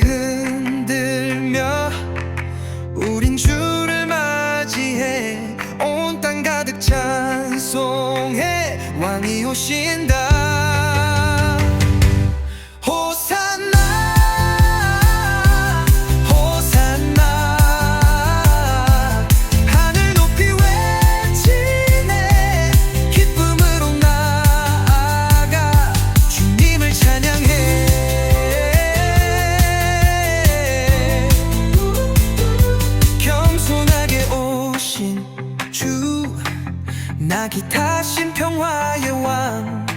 흔들며 우린 주를 맞이해 온 땅 가득 찬송해 왕이 오신다. 나기 타신 평화의 왕